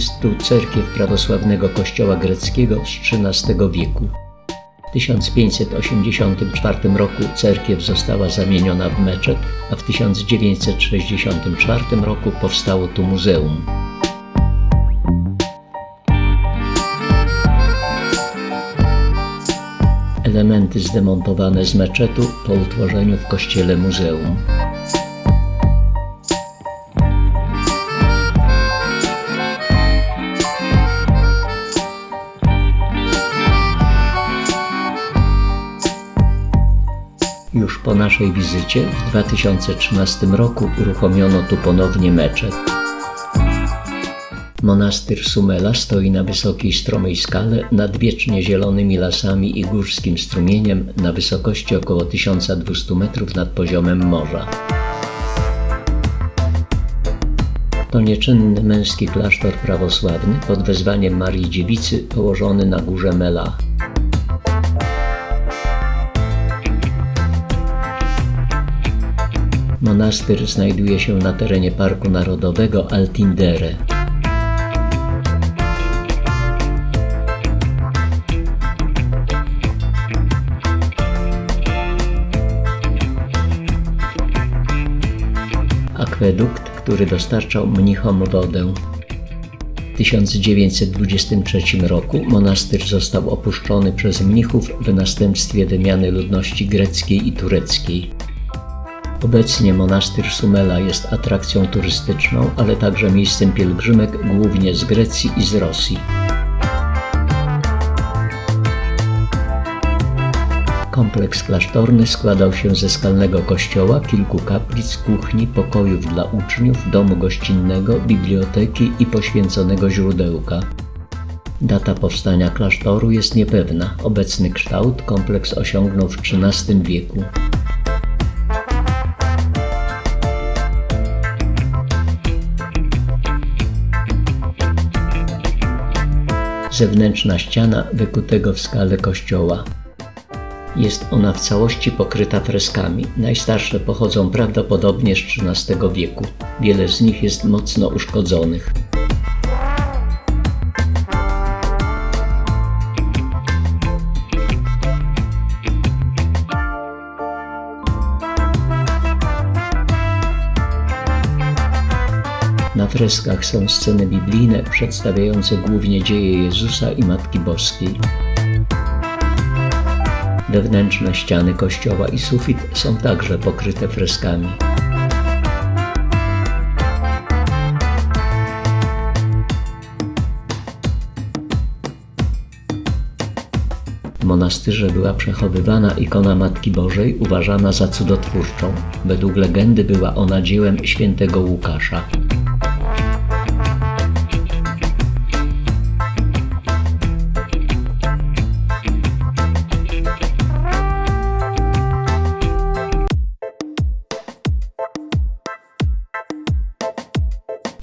Jest tu cerkiew prawosławnego kościoła greckiego z XIII wieku. W 1584 roku cerkiew została zamieniona w meczet, a w 1964 roku powstało tu muzeum. Elementy zdemontowane z meczetu po utworzeniu w kościele muzeum. Po naszej wizycie w 2013 roku uruchomiono tu ponownie meczet. Monastyr Sumela stoi na wysokiej stromej skale nad wiecznie zielonymi lasami i górskim strumieniem na wysokości około 1200 metrów nad poziomem morza. To nieczynny męski klasztor prawosławny pod wezwaniem Marii Dziewicy położony na górze Mela. Monastyr znajduje się na terenie Parku Narodowego Altindere. Akwedukt, który dostarczał mnichom wodę. W 1923 roku monastyr został opuszczony przez mnichów w następstwie wymiany ludności greckiej i tureckiej. Obecnie monastyr Sumela jest atrakcją turystyczną, ale także miejscem pielgrzymek głównie z Grecji i z Rosji. Kompleks klasztorny składał się ze skalnego kościoła, kilku kaplic, kuchni, pokojów dla uczniów, domu gościnnego, biblioteki i poświęconego źródełka. Data powstania klasztoru jest niepewna. Obecny kształt kompleks osiągnął w XIII wieku. Zewnętrzna ściana wykutego w skale kościoła. Jest ona w całości pokryta freskami. Najstarsze pochodzą prawdopodobnie z XIII wieku. Wiele z nich jest mocno uszkodzonych. Na freskach są sceny biblijne przedstawiające głównie dzieje Jezusa i Matki Boskiej. Wewnętrzne ściany kościoła i sufit są także pokryte freskami. Monastyrze była przechowywana ikona Matki Bożej, uważana za cudotwórczą. Według legendy była ona dziełem świętego Łukasza.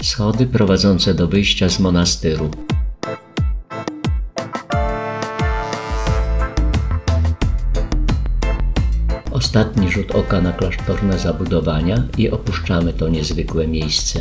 Schody prowadzące do wyjścia z monastyru. Ostatni rzut oka na klasztorne zabudowania i opuszczamy to niezwykłe miejsce.